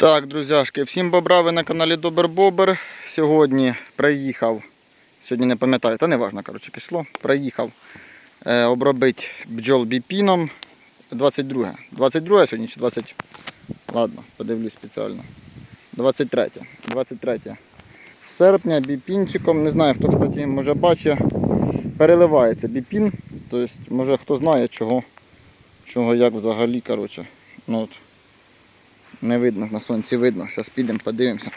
Так, друзяшки, всім бобра, ви на каналі Добер Бобер. Сьогодні приїхав, сьогодні не пам'ятаю, та не важно, коротше, число. Приїхав е, обробити бджол біпіном 22. 22 сьогодні чи 20? Ладно, подивлюсь спеціально. 23. 23 серпня біпінчиком. Не знаю, хто, кстати, може бачить, переливається біпін. Тобто, може хто знає, чого, чого як взагалі. коротше. Ну, от. Не видно, на сонці видно. Зараз підемо, подивимося.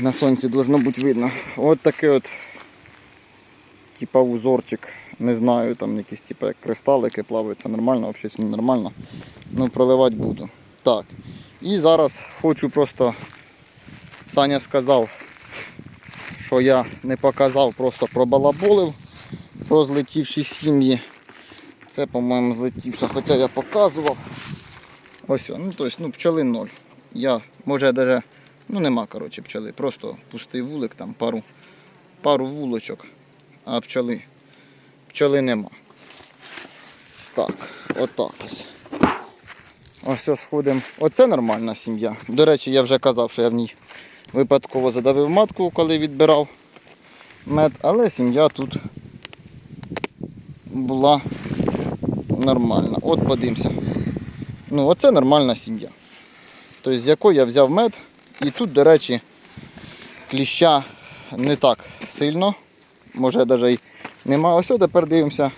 На сонці должно бути видно. От такий от типа узорчик. Не знаю, там якісь типа як кристалики плавають, це нормально, взагалі не нормально. Ну, проливати буду. Так. І зараз хочу просто. Саня сказав, що я не показав, просто пробалаболив про злетівші сім'ї. Це, по-моєму, злетівша, хоча я показував. Ось, ну тобто, ну, пчоли ноль. Я, може даже, ну нема, коротше, пчоли. Просто пустий вулик, там пару, пару вулочок, а пчоли, пчоли нема. Так, отак ось. Ось ось сходимо. Оце нормальна сім'я. До речі, я вже казав, що я в ній випадково задавив матку, коли відбирав мед, але сім'я тут була нормальна. От подивимося. Ну, оце нормальна сім'я. Тобто, з якої я взяв мед. І тут, до речі, кліща не так сильно. Може навіть і нема. Ось тепер дивимося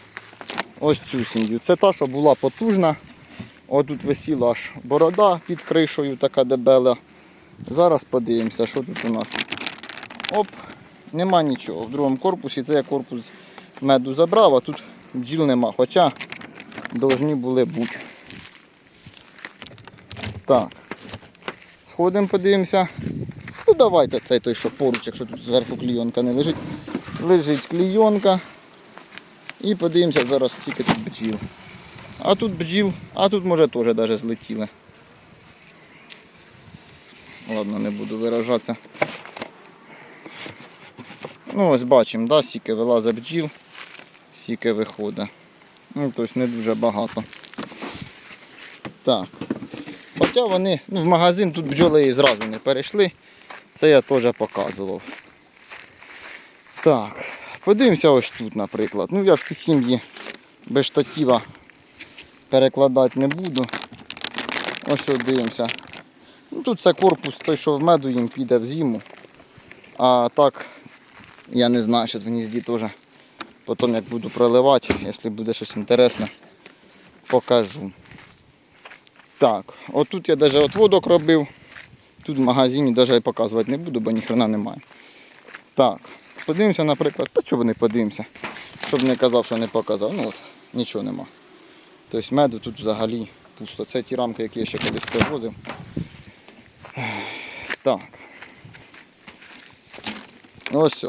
ось цю сім'ю. Це та, що була потужна. Ось тут висіла аж борода під кришою, така дебела. Зараз подивимося, що тут у нас. Оп, нема нічого. В другому корпусі це я корпус меду забрав, а тут бджіл нема. Хоча повинні були бути. Так. Сходимо, подивимося. Ну давайте цей той, що поруч, якщо тут зверху клійонка не лежить. Лежить клійонка. І подивимося зараз, скільки тут бджіл. А тут бджіл, а тут може теж навіть злетіли. Ладно, не буду виражатися. Ну ось бачимо, да, скільки вилазить бджіл, скільки виходить. Ну, тобто не дуже багато. Так. Хоча вони ну, в магазин тут бджоли і зразу не перейшли. Це я теж показував. Так, подивимося ось тут, наприклад. Ну я всі сім'ї без штатива перекладати не буду. Ось от дивимося. Ну, тут це корпус той, що в меду їм піде в зиму. А так, я не знаю, що в гнізді теж. Потім як буду проливати, якщо буде щось інтересне, покажу. Так, отут я навіть отводок робив. Тут в магазині навіть показувати не буду, бо ніхрена немає. Так, подивимося, наприклад, та чого не подивимося, щоб не казав, що не показав. Ну от, нічого нема. Тобто меду тут взагалі пусто. Це ті рамки, які я ще колись привозив. Так. Ось все.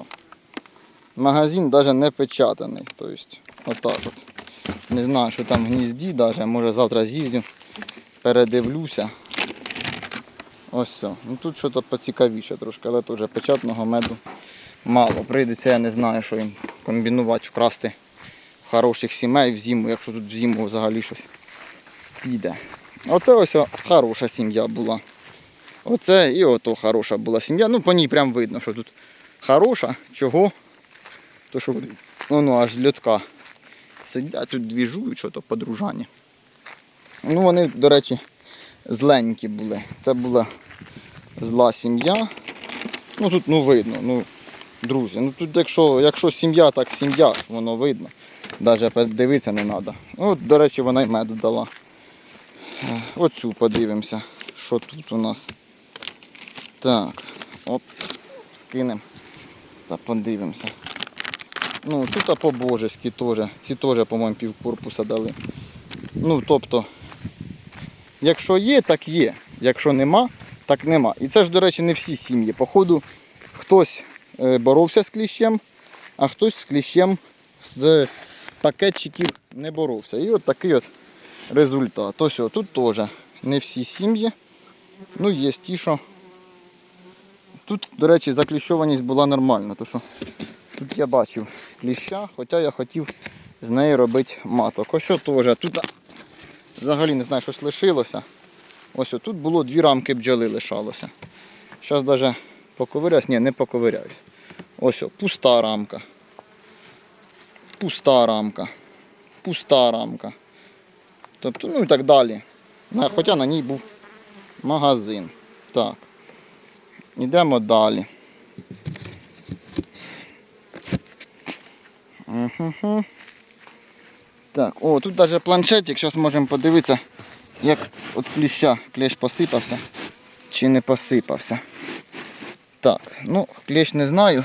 Магазин навіть не печатаний. Тобто, отак от. Не знаю, що там в гнізді, навіть, може завтра з'їздю передивлюся. Ось все. Ну тут щось поцікавіше трошки, але теж печатного меду мало. Прийдеться, я не знаю, що їм комбінувати, вкрасти хороших сімей в зиму, якщо тут в зиму взагалі щось піде. Оце ось хороша сім'я була. Оце і ото хороша була сім'я. Ну по ній прям видно, що тут хороша. Чого? То що воно аж з льотка сидять, тут двіжують, що то подружання. Ну, вони, до речі, зленькі були. Це була зла сім'я. Ну тут ну видно, ну, друзі, ну тут якщо, якщо сім'я, так сім'я, воно видно. Навіть дивитися не треба. От, до речі, вона й меду дала. Оцю подивимося, що тут у нас. Так, оп, скинемо та подивимося. Ну, тут по-божеськи теж. Ці теж, по-моєму, пів корпуса дали. Ну, тобто, якщо є, так є. Якщо нема, так нема. І це ж, до речі, не всі сім'ї. Походу, хтось е, боровся з кліщем, а хтось з кліщем з пакетчиків не боровся. І от такий от результат. Ось тут теж не всі сім'ї. Ну, є ті, що. Тут, до речі, закліщованість була нормальна. То що тут я бачив кліща, хоча я хотів з неї робити маток. Ось теж. Тут взагалі не знаю, щось лишилося. Ось тут було дві рамки бджоли лишалося. Зараз навіть поковиряюсь, ні, не поковиряюсь. Ось о, пуста рамка. Пуста рамка. Пуста рамка. Тобто, ну і так далі. Хоча на ній був магазин. Так. Йдемо далі. Угу. Так, о, тут навіть планшетик, зараз можемо подивитися, як от кліща клещ посипався чи не посипався. Так, ну, клещ не знаю,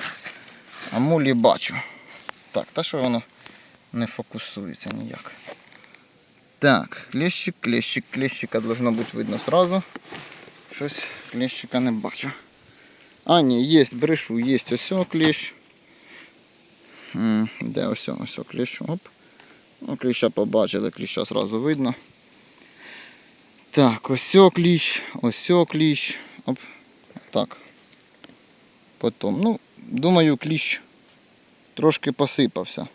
а мулі бачу. Так, та що воно не фокусується ніяк. Так, клещик, клещик, клещика должно бути видно сразу. Щось клещика не бачу. А, ні, є, брешу, є ось о клещ. Де ось, ось о клещ. Оп. Ну, кліща побачили, кліща сразу видно. Так, ось кліщ, ось кліщ. Оп. Так. Потім. Ну, думаю, кліщ трошки посипався.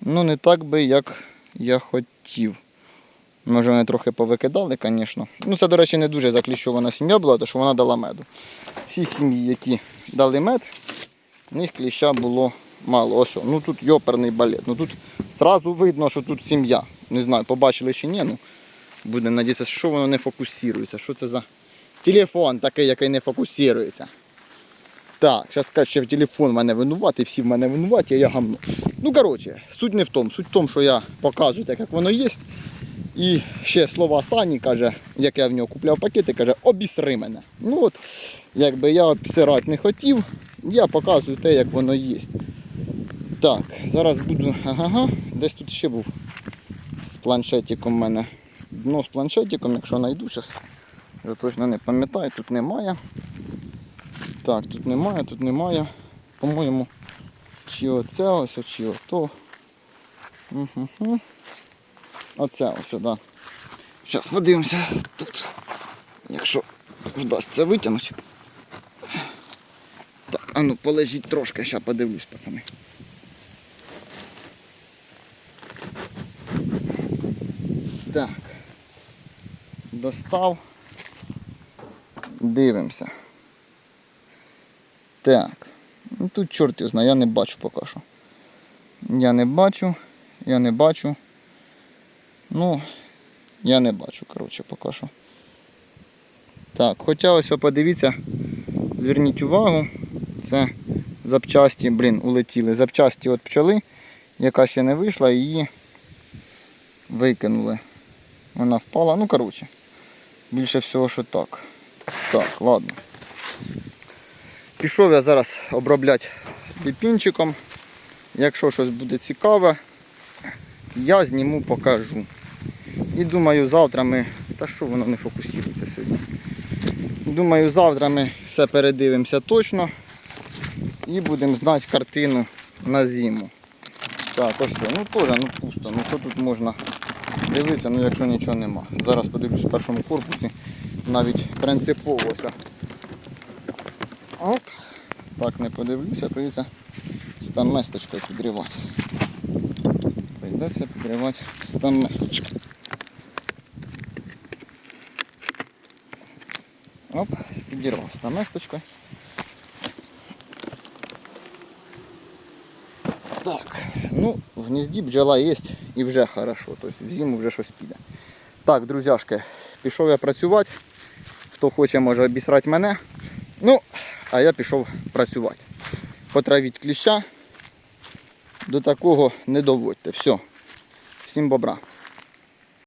Ну, не так би, як я хотів. Може, вони трохи повикидали, звісно. Ну, це, до речі, не дуже закліщована сім'я була, тому що вона дала меду. Всі сім'ї, які дали мед, в них кліща було мало. Ось, ну тут йоперний балет. Ну тут зразу видно, що тут сім'я. Не знаю, побачили чи ні. Ну, буде надіятися, що воно не фокусується. Що це за телефон такий, який не фокусується. Так, зараз скажуть, що телефон в мене винуватий, всі в мене винуваті, а я гамно. Ну, коротше, суть не в тому. Суть в тому, що я показую так, як воно є. І ще слова Сані каже, як я в нього купляв пакети, каже, обісри мене. Ну от, якби я обсирати не хотів, я показую те, як воно є. Так, зараз буду. Ага, десь тут ще був з планшетиком в мене. Дно з планшетиком, якщо знайду зараз. Вже точно не пам'ятаю, тут немає. Так, тут немає, тут немає. По-моєму, чи оце ось, чи ото. Угу. Оце ось, так. Да. Зараз подивимося тут. Якщо вдасться витягнути. Так, а ну полежіть трошки, ще подивлюсь, пацани. Так. Достав. Дивимося. Так. Ну тут чорт його знає, я не бачу поки що. Я не бачу, я не бачу. Ну, я не бачу, коротше, поки що. Так, хоча ось подивіться, зверніть увагу, це запчасті, блін, улетіли. Запчасті від пчоли, яка ще не вийшла, її викинули. Вона впала. Ну, коротше, більше всього, що так. Так, ладно. Пішов я зараз обробляти піпінчиком. Якщо щось буде цікаве, я зніму, покажу. І думаю, завтра ми... Та що воно не фокусується сьогодні? Думаю, завтра ми все передивимося точно і будемо знати картину на зиму. Так, ось все. Ну теж ну пусто. Ну що тут можна дивитися, ну якщо нічого нема. Зараз подивлюсь в першому корпусі. Навіть принципово. Оп. Так не подивлюся, прийдеться стаместочкою підривати. Прийдеться підривати стаместочкою. Оп, підірвав стаместочкою. Так, ну, в гнізді бджола є і вже хорошо. Тобто в зиму вже щось піде. Так, друзяшки, пішов я працювати. Хто хоче, може обісрати мене. Ну, а я пішов працювати. Потравіть кліща. До такого не доводьте. Все. Всім бобра.